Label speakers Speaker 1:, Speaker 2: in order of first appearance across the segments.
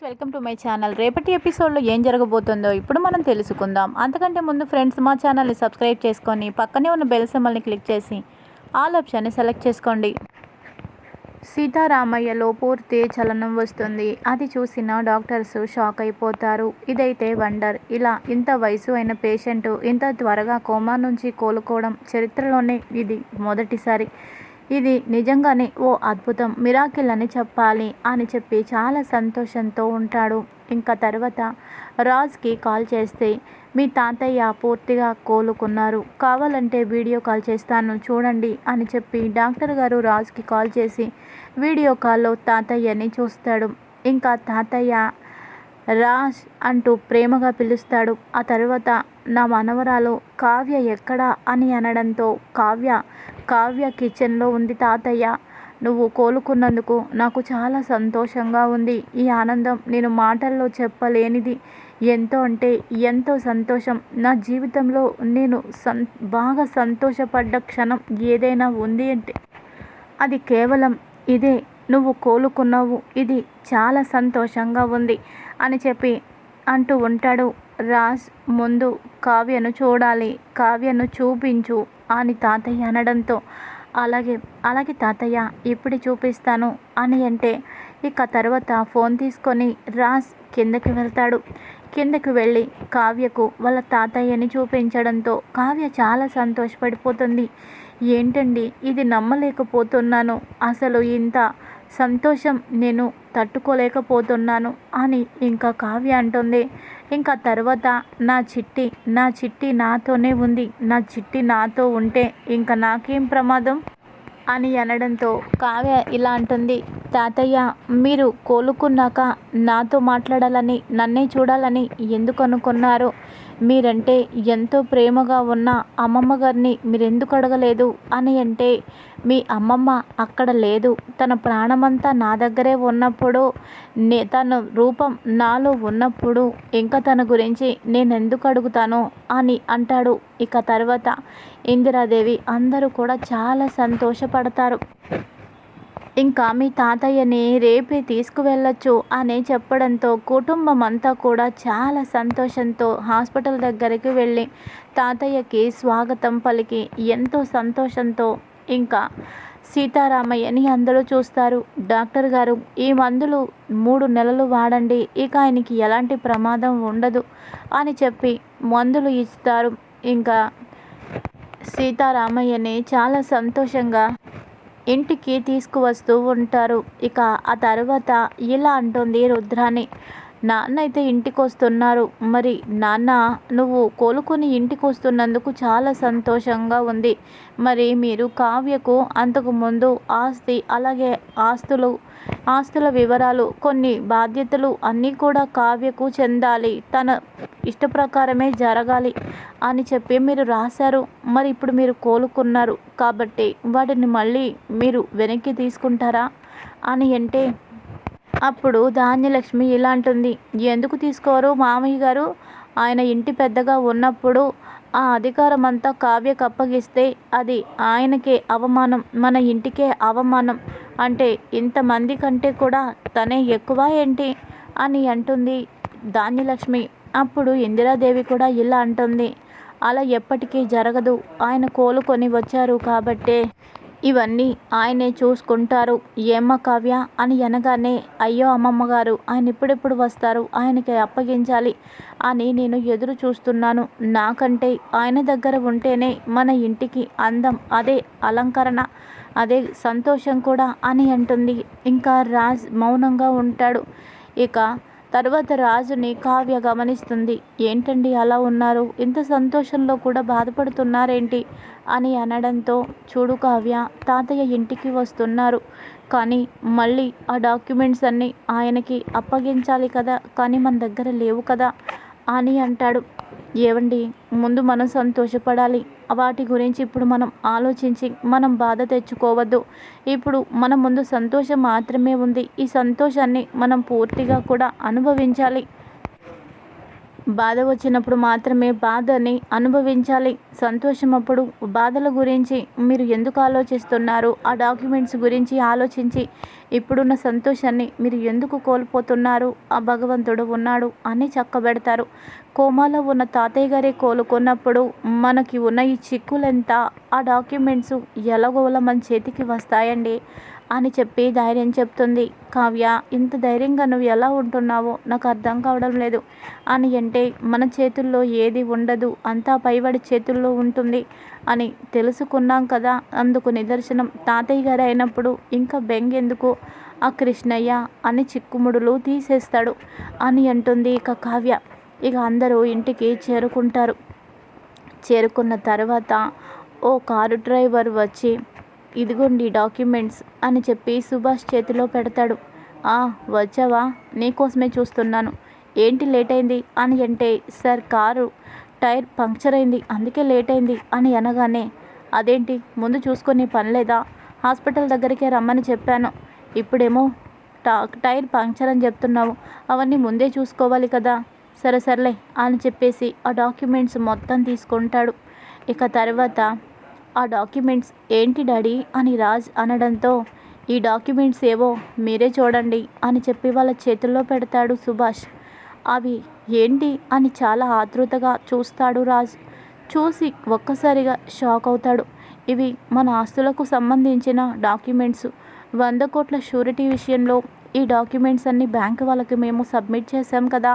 Speaker 1: Friends welcome to my channel. రేపటి ఎపిసోడ్లో ఏం జరగబోతుందో ఇప్పుడు మనం తెలుసుకుందాం. అంతకంటే ముందు ఫ్రెండ్స్ మా ఛానల్ని సబ్స్క్రైబ్ చేసుకొని పక్కనే ఉన్న బెల్ సింబల్ని క్లిక్ చేసి ఆల్ ఆప్షన్ని సెలెక్ట్ చేసుకోండి. సీతారామయ్యలో పూర్తి చలనం వస్తుంది. అది చూసిన డాక్టర్స్ షాక్ అయిపోతారు. ఇదైతే వండర్. ఇలా ఇంత వయసు అయిన పేషెంట్ ఇంత త్వరగా కోమా నుంచి కోలుకోవడం చరిత్రలోనే ఇది మొదటిసారి. ఇది నిజంగానే ఓ అద్భుతం. మిరాకిల్ అని చెప్పాలి అని చెప్పి చాలా సంతోషంతో ఉంటాడు. ఇంకా తర్వాత రాజ్కి కాల్ చేస్తే మీ తాతయ్య పూర్తిగా కోలుకున్నారు. కావాలంటే వీడియో కాల్ చేస్తాను చూడండి అని చెప్పి డాక్టర్ గారు రాజ్కి కాల్ చేసి వీడియో కాల్లో తాతయ్యని చూస్తాడు. ఇంకా తాతయ్య రాజ్ అంటూ ప్రేమగా పిలుస్తాడు. ఆ తర్వాత నా మనవరాలు కావ్య ఎక్కడా? అని అనడంతో కావ్య కావ్య కిచెన్లో ఉంది తాతయ్య. నువ్వు కోలుకున్నందుకు నాకు చాలా సంతోషంగా ఉంది. ఈ ఆనందం నేను మాటల్లో చెప్పలేనిది. ఎంతో అంటే ఎంతో సంతోషం. నా జీవితంలో నేను సం బాగా సంతోషపడ్డ క్షణం ఏదైనా ఉంది అంటే అది కేవలం ఇదే. నువ్వు కోలుకున్నావు. ఇది చాలా సంతోషంగా ఉంది అని చెప్పి అంటూ ఉంటాడు. రాజ్ ముందు కావ్యను చూడాలి. కావ్యను చూపించు. అని తాతయ్య అనడంతో అలాగే అలాగే తాతయ్య ఇప్పుడు చూపిస్తాను అని అంటే ఇక తర్వాత ఫోన్ తీసుకొని రాజ్ కిందకి వెళ్తాడు. కిందకి వెళ్ళి కావ్యకు వాళ్ళ తాతయ్యని చూపించడంతో కావ్య చాలా సంతోషపడిపోతుంది. ఏంటండి ఇది నమ్మలేకపోతున్నాను. అసలు ఇంత సంతోషం నేను తట్టుకోలేకపోతున్నాను అని ఇంకా కావ్య అంటుంది. ఇంకా తర్వాత నా చిట్టి నా చిట్టి నాతోనే ఉంది. నా చిట్టి నాతో ఉంటే ఇంకా నాకేం ప్రమాదం? అని అనడంతో కావ్య ఇలా అంటుంది. తాతయ్య మీరు కోలుకున్నాక నాతో మాట్లాడాలని నన్నే చూడాలని ఎందుకు అనుకున్నారు? మీరంటే ఎంతో ప్రేమగా ఉన్న అమ్మమ్మ గారిని మీరెందుకు అడగలేదు అని అంటే మీ అమ్మమ్మ అక్కడ లేదు. తన ప్రాణమంతా నా దగ్గరే ఉన్నప్పుడు నే తన రూపం నాలో ఉన్నప్పుడు ఇంకా తన గురించి నేను ఎందుకు అడుగుతాను అని అంటాడు. ఇక తర్వాత ఇందిరాదేవి అందరూ కూడా చాలా సంతోషపడతారు. ఇంకా మీ తాతయ్యని రేపే తీసుకువెళ్ళొచ్చు అని చెప్పడంతో కుటుంబం అంతా కూడా చాలా సంతోషంతో హాస్పిటల్ దగ్గరికి వెళ్ళి తాతయ్యకి స్వాగతం పలికి ఎంతో సంతోషంతో ఇంకా సీతారామయ్యని అందరూ చూస్తారు. డాక్టర్ గారు ఈ మందులు మూడు నెలలు వాడండి ఇక ఆయనకి ఎలాంటి ప్రమాదం ఉండదు అని చెప్పి మందులు ఇస్తారు. ఇంకా సీతారామయ్యని చాలా సంతోషంగా ఇంటికి తీసుకువస్తూ ఉంటారు. ఇక ఆ తర్వాత ఇలా అంటుంది రుద్రాణి. నాన్న అయితే ఇంటికి వస్తున్నారు మరి నాన్న నువ్వు కోలుకొని ఇంటికి వస్తున్నందుకు చాలా సంతోషంగా ఉంది. మరి మీరు కావ్యకు అంతకు ముందు ఆస్తి అలాగే ఆస్తులు ఆస్తుల వివరాలు కొన్ని బాధ్యతలు అన్నీ కూడా కావ్యకు చెందాలి. తన ఇష్ట ప్రకారమే జరగాలి అని చెప్పి మీరు రాశారు. మరి ఇప్పుడు మీరు కోలుకున్నారు. కాబట్టి వాటిని మళ్ళీ మీరు వెనక్కి తీసుకుంటారా అని అంటే అప్పుడు ధాన్యలక్ష్మి ఇలా అంటుంది ఎందుకు తీసుకోరు మామయ్య గారు? ఆయన ఇంటి పెద్దగా ఉన్నప్పుడు ఆ అధికారం అంతా కావ్యకు అప్పగిస్తే అది ఆయనకే అవమానం మన ఇంటికే అవమానం. అంటే ఇంతమంది కంటే కూడా తనే ఎక్కువ ఏంటి? అని అంటుంది ధాన్యలక్ష్మి. అప్పుడు ఇందిరాదేవి కూడా ఇలా అంటుంది అలా ఎప్పటికీ జరగదు. ఆయన కోలుకొని వచ్చారు కాబట్టే ఇవన్నీ ఆయనే చూసుకుంటారు. ఏమ్మ కావ్య? అని అనగానే అయ్యో అమ్మమ్మ గారు ఆయన ఇప్పుడెప్పుడు వస్తారు? ఆయనకి అప్పగించాలి అని నేను ఎదురు చూస్తున్నాను. నాకంటే ఆయన దగ్గర ఉంటేనే మన ఇంటికి అందం అదే అలంకరణ అదే సంతోషం కూడా అని అంటుంది. ఇంకా రాజ్ మౌనంగా ఉంటాడు. ఇక తర్వాత రాజుని కావ్య గమనిస్తుంది. ఏంటండి అలా ఉన్నారు? ఇంత సంతోషంలో కూడా బాధపడుతున్నారేంటి? అని అనడంతో చూడు కావ్య తాతయ్య ఇంటికి వస్తున్నారు. కానీ మళ్ళీ ఆ డాక్యుమెంట్స్ అన్నీ ఆయనకి అప్పగించాలి కదా కానీ మన దగ్గర లేవు కదా అని అంటాడు. ఏవండి? ముందు మనం సంతోషపడాలి. వాటి గురించి ఇప్పుడు మనం ఆలోచించి మనం బాధ తెచ్చుకోవద్దు. ఇప్పుడు మన ముందు సంతోషం మాత్రమే ఉంది. ఈ సంతోషాన్ని మనం పూర్తిగా కూడా అనుభవించాలి. బాధ వచ్చినప్పుడు మాత్రమే బాధని అనుభవించాలి. సంతోషం అప్పుడు బాధల గురించి మీరు ఎందుకు ఆలోచిస్తున్నారు? ఆ డాక్యుమెంట్స్ గురించి ఆలోచించి ఇప్పుడున్న సంతోషాన్ని మీరు ఎందుకు కోల్పోతున్నారు? ఆ భగవంతుడు ఉన్నాడు అని చక్కబెడతారు. కోమాలో ఉన్న తాతయ్య గారే కోలుకున్నప్పుడు మనకి ఉన్న ఈ చిక్కులంతా? ఆ డాక్యుమెంట్స్ ఎలాగోలా మన చేతికి వస్తాయండి. అని చెప్పి ధైర్యం చెప్తుంది. కావ్య ఇంత ధైర్యంగా నువ్వు ఎలా ఉంటున్నావో నాకు అర్థం కావడం లేదు. అని అంటే మన చేతుల్లో ఏది ఉండదు అంతా పైవాడి చేతుల్లో ఉంటుంది అని తెలుసుకున్నాం కదా. అందుకు నిదర్శనం. తాతయ్య గారు అయినప్పుడు ఇంకా బెంగెందుకు ఆ కృష్ణయ్య అని చిక్కుముడులు తీసేస్తాడు అని అంటుంది ఇక కావ్య. ఇక అందరూ ఇంటికి చేరుకుంటారు. చేరుకున్న తర్వాత ఓ కారు డ్రైవర్ వచ్చి ఇదిగోండి డాక్యుమెంట్స్ అని చెప్పి సుభాష్ చేతిలో పెడతాడు. ఆ వచ్చావా? నీకోసమే చూస్తున్నాను. ఏంటి లేట్ అయింది అని అంటే సార్ కారు టైర్ పంక్చర్ అయింది. అందుకే లేట్ అయింది అని అనగానే అదేంటి? ముందు చూసుకొని పని లేదా? హాస్పిటల్ దగ్గరికే రమ్మని చెప్పాను. ఇప్పుడేమో టా టైర్ పంక్చర్ అని చెప్తున్నావు. అవన్నీ ముందే చూసుకోవాలి కదా? సరే సర్లే అని చెప్పేసి ఆ డాక్యుమెంట్స్ మొత్తం తీసుకుంటాడు. ఇక తర్వాత ఆ డాక్యుమెంట్స్ ఏంటి డాడీ అని రాజ్ అనడంతో ఈ డాక్యుమెంట్స్ ఏవో మీరే చూడండి అని చెప్పి వాళ్ళ చేతుల్లో పెడతాడు సుభాష్. అవి ఏంటి అని చాలా ఆతృతగా చూస్తాడు రాజ్. చూసి ఒక్కసారిగా షాక్ అవుతాడు. ఇవి మన ఆస్తులకు సంబంధించిన డాక్యుమెంట్స్. వంద కోట్ల షూరిటీ విషయంలో ఈ డాక్యుమెంట్స్ అన్ని బ్యాంక్ వాళ్ళకి మేము సబ్మిట్ చేశాం కదా.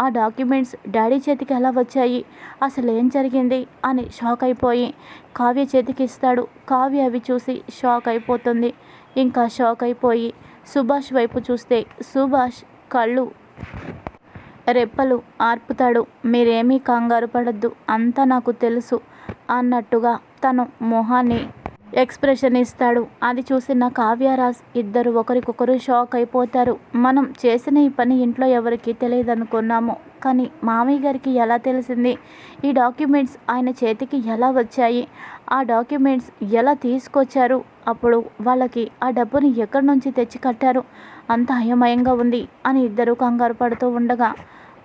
Speaker 1: ఆ డాక్యుమెంట్స్ డాడీ చేతికి ఎలా వచ్చాయి? అసలు ఏం జరిగింది? అని షాక్ అయిపోయి కావ్య చేతికి ఇస్తాడు. కావ్య అవి చూసి షాక్ అయిపోతుంది. ఇంకా షాక్ అయిపోయి సుభాష్ వైపు చూస్తే సుభాష్ కళ్ళు రెప్పలు ఆర్పుతాడు. మీరేమీ కంగారు పడద్దు. అంతా నాకు తెలుసు అన్నట్టుగా తను మొహాన్ని ఎక్స్ప్రెషన్ ఇస్తాడు. అది చూసిన కావ్యరాజ్ ఇద్దరు ఒకరికొకరు షాక్ అయిపోతారు. మనం చేసిన ఈ పని ఇంట్లో ఎవరికి తెలియదు అనుకున్నాము కానీ మామయ్య గారికి ఎలా తెలిసింది? ఈ డాక్యుమెంట్స్ ఆయన చేతికి ఎలా వచ్చాయి? ఆ డాక్యుమెంట్స్ ఎలా తీసుకొచ్చారు? అప్పుడు వాళ్ళకి ఆ డబ్బుని ఎక్కడి నుంచి తెచ్చి కట్టారు? అంత అయోమయంగా ఉంది అని ఇద్దరు కంగారు పడుతూ ఉండగా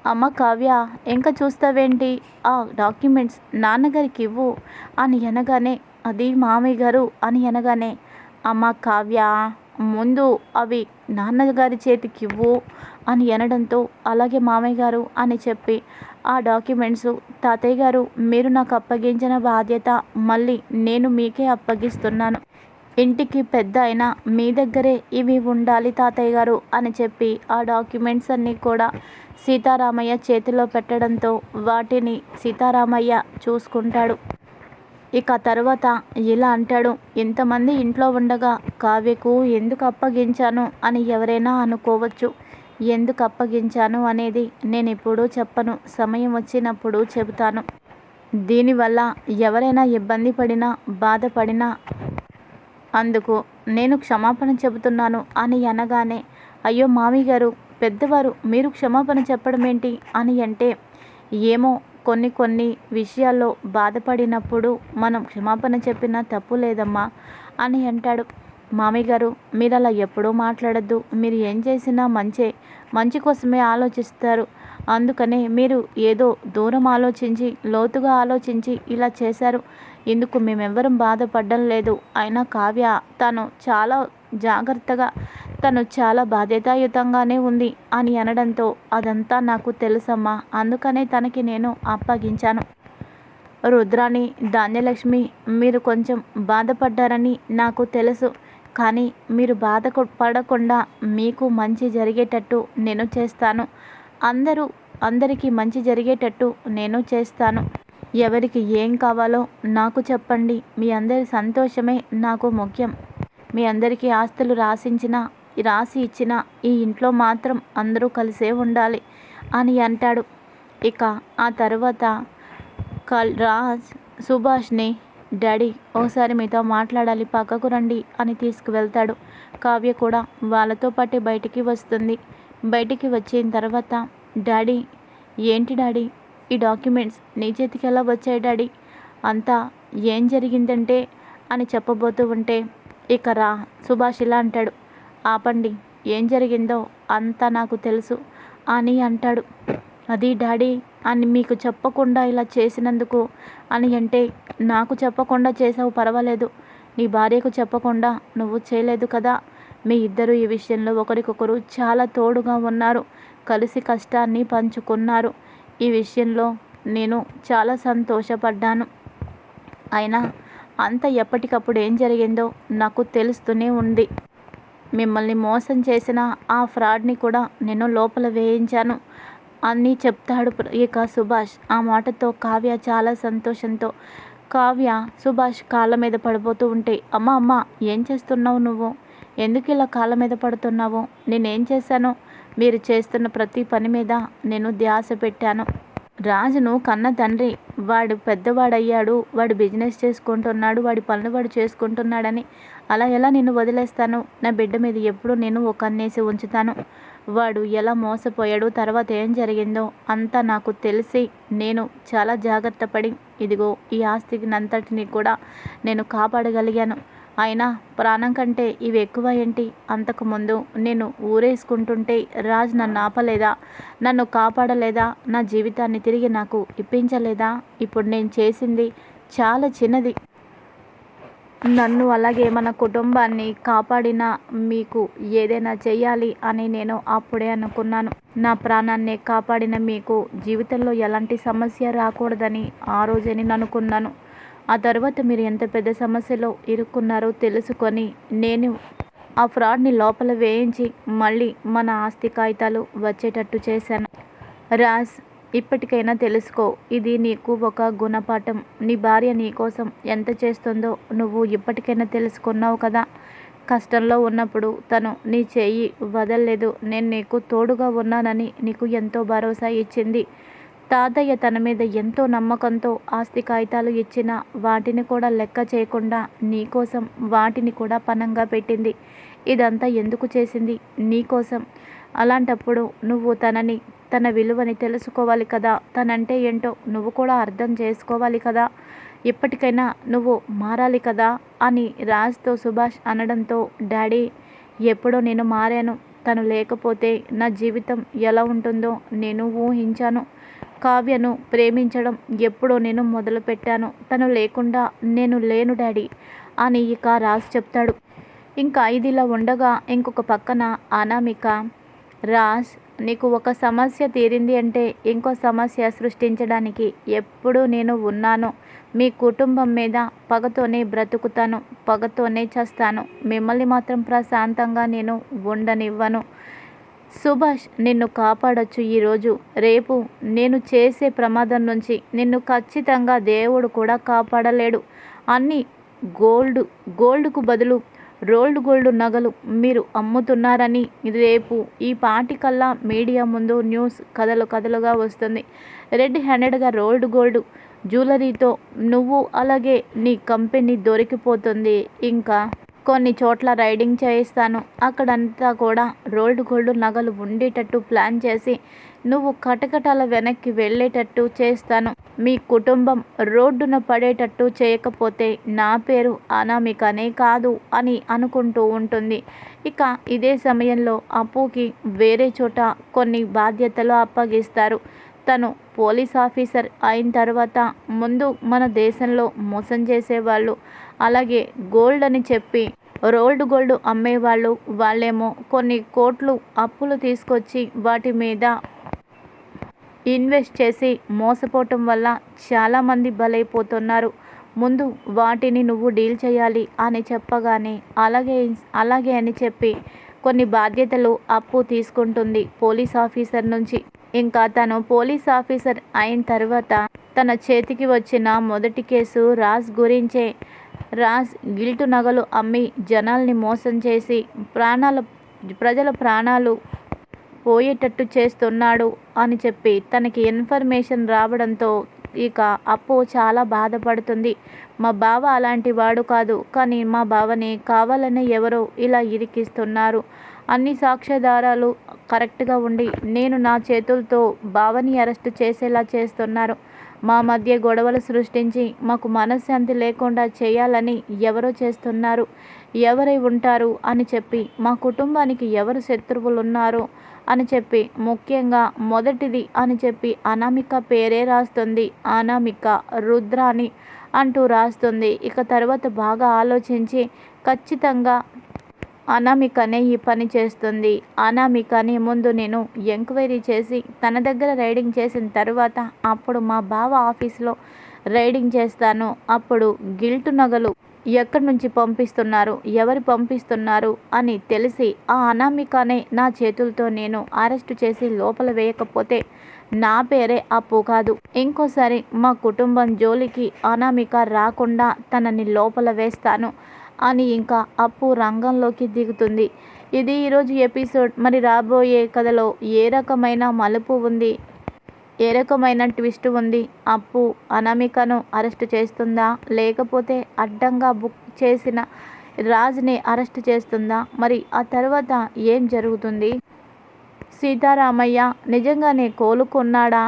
Speaker 1: అమ్మ కావ్య ఇంకా చూస్తావేంటి? ఆ డాక్యుమెంట్స్ నాన్నగారికి ఇవ్వు అని అనగానే అది మామయ్య గారు అని అనగానే అమ్మ కావ్య ముందు అవి నాన్నగారి చేతికి ఇవ్వు అని అనడంతో అలాగే మామయ్య గారు అని చెప్పి ఆ డాక్యుమెంట్స్ తాతయ్య గారు మీరు నాకు అప్పగించిన బాధ్యత మళ్ళీ నేను మీకే అప్పగిస్తున్నాను. ఇంటికి పెద్ద అయినా మీ దగ్గరే ఇవి ఉండాలి తాతయ్య గారు అని చెప్పి ఆ డాక్యుమెంట్స్ అన్నీ కూడా సీతారామయ్య చేతిలో పెట్టడంతో వాటిని సీతారామయ్య చూసుకుంటాడు. ఇక తర్వాత ఇలా అంటాడు ఇంతమంది ఇంట్లో ఉండగా కావ్యకు ఎందుకు అప్పగించాను అని ఎవరైనా అనుకోవచ్చు. ఎందుకు అప్పగించాను అనేది నేను ఎప్పుడూ చెప్పను సమయం వచ్చినప్పుడు చెబుతాను. దీనివల్ల ఎవరైనా ఇబ్బంది పడినా బాధపడినా అందుకు నేను క్షమాపణ చెబుతున్నాను అని అనగానే అయ్యో మామి గారు పెద్దవారు మీరు క్షమాపణ చెప్పడం ఏంటి అని అంటే ఏమో కొన్ని కొన్ని విషయాల్లో బాధపడినప్పుడు మనం క్షమాపణ చెప్పినా తప్పు లేదమ్మా అని అంటాడు. మామయ్య గారు మీరు అలా ఎప్పుడూ మాట్లాడద్దు. మీరు ఏం చేసినా మంచే మంచి కోసమే ఆలోచిస్తారు. అందుకనే మీరు ఏదో దూరం ఆలోచించి లోతుగా ఆలోచించి ఇలా చేశారు. ఇందుకు మేమెవ్వరం బాధపడడం లేదు. అయినా కావ్య తను చాలా జాగ్రత్తగా తను చాలా బాధ్యతాయుతంగానే ఉంది అని అనడంతో అదంతా నాకు తెలుసమ్మా అందుకనే తనకి నేను అప్పగించాను. రుద్రాణి ధాన్యలక్ష్మి మీరు కొంచెం బాధపడ్డారని నాకు తెలుసు కానీ మీరు బాధ పడకుండా మీకు మంచి జరిగేటట్టు నేను చేస్తాను. అందరూ అందరికీ మంచి జరిగేటట్టు నేను చేస్తాను. ఎవరికి ఏం కావాలో నాకు చెప్పండి. మీ అందరి సంతోషమే నాకు ముఖ్యం. మీ అందరికీ ఆస్తులు రాసించిన రాసి ఇచ్చిన ఈ ఇంట్లో మాత్రం అందరూ కలిసే ఉండాలి అని అంటాడు. ఇక ఆ తర్వాత కల్ రాజ్ సుభాష్ని డాడీ ఓసారి మీతో మాట్లాడాలి పక్కకు రండి అని తీసుకువెళ్తాడు. కావ్య కూడా వాళ్ళతో పాటు బయటికి వస్తుంది. బయటికి వచ్చిన తర్వాత డాడీ ఏంటి డాడీ? ఈ డాక్యుమెంట్స్ నీ చేతికి ఎలా వచ్చాయి డాడీ? అంతా ఏం జరిగిందంటే? అని చెప్పబోతూ ఉంటే ఇక రా సుభాష్ ఇలా అంటాడు. ఆపండి. ఏం జరిగిందో అంతా నాకు తెలుసు అని అంటాడు. అది డాడీ అని మీకు చెప్పకుండా ఇలా చేసినందుకు అని అంటే నాకు చెప్పకుండా చేసావు పర్వాలేదు. నీ భార్యకు చెప్పకుండా నువ్వు చేయలేదు కదా. మీ ఇద్దరు ఈ విషయంలో ఒకరికొకరు చాలా తోడుగా ఉన్నారు. కలిసి కష్టాన్ని పంచుకున్నారు. ఈ విషయంలో నేను చాలా సంతోషపడ్డాను. అయినా అంత ఎప్పటికప్పుడు ఏం జరిగిందో నాకు తెలుస్తూనే ఉంది. మిమ్మల్ని మోసం చేసిన ఆ ఫ్రాడ్ని కూడా నేను లోపల వేయించాను. అని చెప్తాడు ప్ర- ఇక సుభాష్. ఆ మాటతో కావ్య చాలా సంతోషంతో కావ్య సుభాష్ కాళ్ళ మీద పడిపోతూ ఉంటే అమ్మ అమ్మ ఏం చేస్తున్నావు నువ్వు? ఎందుకు ఇలా కాళ్ళ మీద పడుతున్నావు? నేనేం చేశాను? మీరు చేస్తున్న ప్రతి పని మీద నేను ధ్యాస పెట్టాను. రాజును కన్న తండ్రి. వాడు పెద్దవాడయ్యాడు. వాడు బిజినెస్ చేసుకుంటున్నాడు. వాడి పనులు వాడు చేసుకుంటున్నాడని. అలా ఎలా నిన్ను వదిలేస్తాను? నా బిడ్డ మీద ఎప్పుడూ నేను ఒక కన్నేసి ఉంచుతాను. వాడు ఎలా మోసపోయాడు? తర్వాత ఏం జరిగిందో అంతా నాకు తెలిసి నేను చాలా జాగ్రత్త పడి ఇదిగో ఈ ఆస్తికి అంతటిని కూడా నేను కాపాడగలిగాను. అయినా ప్రాణం కంటే ఇవి ఎక్కువ ఏంటి అంతకుముందు నేను ఊరేసుకుంటుంటే రాజు నన్ను ఆపలేదా? నన్ను కాపాడలేదా? నా జీవితాన్ని తిరిగి నాకు ఇప్పించలేదా? ఇప్పుడు నేను చేసింది చాలా చిన్నది. నన్ను అలాగే మన కుటుంబాన్ని కాపాడిన మీకు ఏదైనా చేయాలి అని నేను అప్పుడే అనుకున్నాను. నా ప్రాణాన్ని కాపాడిన మీకు జీవితంలో ఎలాంటి సమస్య రాకూడదని ఆ రోజే నేను అనుకున్నాను ఆ తర్వాత మీరు ఎంత పెద్ద సమస్యలో ఇరుక్కున్నారో తెలుసుకొని నేను ఆ ఫ్రాడ్ని లోపల వేయించి మళ్ళీ మన ఆస్తి కాగితాలు వచ్చేటట్టు చేశాను. రాజ్ ఇప్పటికైనా తెలుసుకో ఇది నీకు ఒక గుణపాఠం. నీ భార్య నీ కోసం ఎంత చేస్తుందో నువ్వు ఇప్పటికైనా తెలుసుకున్నావు కదా. కష్టంలో ఉన్నప్పుడు తను నీ చేయి వదలలేదు. నేను నీకు తోడుగా ఉన్నానని నీకు ఎంతో భరోసా ఇచ్చింది. తాతయ్య తన మీద ఎంతో నమ్మకంతో ఆస్తి కాగితాలు ఇచ్చిన వాటిని కూడా లెక్క చేయకుండా నీకోసం వాటిని కూడా పనంగా పెట్టింది. ఇదంతా ఎందుకు చేసింది? నీకోసం అలాంటప్పుడు నువ్వు తనని తన విలువని తెలుసుకోవాలి కదా. తనంటే ఏంటో నువ్వు కూడా అర్థం చేసుకోవాలి కదా. ఇప్పటికైనా నువ్వు మారాలి కదా అని రాజ్తో సుభాష్ అనడంతో డాడీ ఎప్పుడో నేను మారాను. తను లేకపోతే నా జీవితం ఎలా ఉంటుందో నేను ఊహించాను. కావ్యను ప్రేమించడం ఎప్పుడో నేను మొదలుపెట్టాను. తను లేకుండా నేను లేను డాడీ అని ఇక రాజ్ చెప్తాడు. ఇంకా ఇదిలా ఉండగా ఇంకొక పక్కన అనామిక రాజ్ నీకు ఒక సమస్య తీరింది అంటే ఇంకో సమస్య సృష్టించడానికి ఎప్పుడూ నేను ఉన్నాను. మీ కుటుంబం మీద పగతోనే బ్రతుకుతాను పగతోనే చేస్తాను. మిమ్మల్ని మాత్రం ప్రశాంతంగా నేను ఉండనివ్వను. సుభాష్ నిన్ను కాపాడొచ్చు ఈరోజు రేపు నేను చేసే ప్రమాదం నుంచి నిన్ను ఖచ్చితంగా దేవుడు కూడా కాపాడలేడు. అన్నీ గోల్డ్ గోల్డ్కు బదులు రోల్డ్ గోల్డ్ నగలు మీరు అమ్ముతున్నారని రేపు ఈ పాటికల్లా మీడియా ముందు న్యూస్ కథలు కథలుగా వస్తుంది. రెడ్ హ్యాండెడ్గా రోల్డ్ గోల్డ్ జ్యువెలరీతో నువ్వు అలాగే నీ కంపెనీ దొరికిపోతుంది. ఇంకా కొన్ని చోట్ల రైడింగ్ చేయిస్తాను. అక్కడంతా కూడా రోల్డ్ గోల్డ్ నగలు ఉండేటట్టు ప్లాన్ చేసి నువ్వు కటకటాల వెనక్కి వెళ్ళేటట్టు చేస్తాను. మీ కుటుంబం రోడ్డున పడేటట్టు చేయకపోతే నా పేరు అనామికనే కాదు అని అనుకుంటూ ఉంటుంది. ఇక ఇదే సమయంలో అప్పుకి వేరే చోట కొన్ని బాధ్యతలు అప్పగిస్తారు. తను పోలీస్ ఆఫీసర్ అయిన తర్వాత ముందు మన దేశంలో మోసం చేసేవాళ్ళు. అలాగే గోల్డ్ అని చెప్పి రోల్డ్ గోల్డ్ అమ్మేవాళ్ళు. వాళ్ళేమో కొన్ని కోట్లు అప్పులు తీసుకొచ్చి వాటి మీద ఇన్వెస్ట్ చేసి మోసపోవటం వల్ల చాలామంది బలైపోతున్నారు. ముందు వాటిని నువ్వు డీల్ చేయాలి అని చెప్పగానే అలాగే అలాగే అని చెప్పి కొన్ని బాధ్యతలు అప్పు తీసుకుంటుంది పోలీస్ ఆఫీసర్ నుంచి. ఇంకా తను పోలీస్ ఆఫీసర్ అయిన తర్వాత తన చేతికి వచ్చిన మొదటి కేసు రాజ్ గురించే. రాజ్ గిల్టు నగలు అమ్మి జనాల్ని మోసం చేసి ప్రాణాల ప్రజల ప్రాణాలు పోయేటట్టు చేస్తున్నాడు అని చెప్పి తనకి ఇన్ఫర్మేషన్ రావడంతో ఇక అప్పు చాలా బాధపడుతుంది. మా బావ అలాంటి వాడు కాదు కానీ మా బావని కావాలని ఎవరో ఇలా ఇరికిస్తున్నారు. అన్ని సాక్ష్యాధారాలు కరెక్ట్గా ఉండి నేను నా చేతులతో బావని అరెస్ట్ చేసేలా చేస్తున్నారు. మా మధ్య గొడవలు సృష్టించి మాకు మనశ్శాంతి లేకుండా చేయాలని ఎవరో చేస్తున్నారు. ఎవరై ఉంటారు అని చెప్పి మా కుటుంబానికి ఎవరు శత్రువులు ఉన్నారు అని చెప్పి ముఖ్యంగా మొదటిది అని చెప్పి అనామిక పేరే రాస్తుంది. అనామిక రుద్రాని అంటూ రాస్తుంది. ఇక తర్వాత బాగా ఆలోచించి ఖచ్చితంగా అనామికనే ఈ పని చేస్తుంది. అనామికని ముందు నేను ఎంక్వైరీ చేసి తన దగ్గర రైడింగ్ చేసిన తర్వాత అప్పుడు మా బావ ఆఫీస్లో రైడింగ్ చేస్తాను. అప్పుడు గిల్టు నగలు ఎక్కడి నుంచి పంపిస్తున్నారు? ఎవరు పంపిస్తున్నారు? అని తెలిసి ఆ అనామికనే నా చేతులతో నేను అరెస్ట్ చేసి లోపల వేయకపోతే నా పేరే అప్పు కాదు. ఇంకోసారి మా కుటుంబం జోలికి అనామిక రాకుండా తనని లోపల వేస్తాను. అని ఇంకా అప్పు రంగంలోకి దిగుతుంది. ఇది ఈరోజు ఎపిసోడ్. మరి రాబోయే కథలో ఏ రకమైన మలుపు ఉంది? ఏ రకమైన ట్విస్ట్ ఉంది? అప్పు అనామికను అరెస్ట్ చేస్తుందా? లేకపోతే అడ్డంగా బుక్ చేసిన రాజ్ని అరెస్ట్ చేస్తుందా? మరి ఆ తర్వాత ఏం జరుగుతుంది? సీతారామయ్య నిజంగానే కోలుకున్నాడా?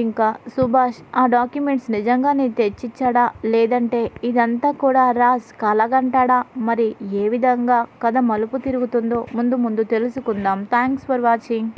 Speaker 1: ఇంకా సుభాష్ ఆ డాక్యుమెంట్స్ నిజంగానే తెచ్చిచ్చాడా? లేదంటే ఇదంతా కూడా రాజ్ కలగంటాడా? మరి ఏ విధంగా కథ మలుపు తిరుగుతుందో ముందు ముందు తెలుసుకుందాం. Thanks for watching.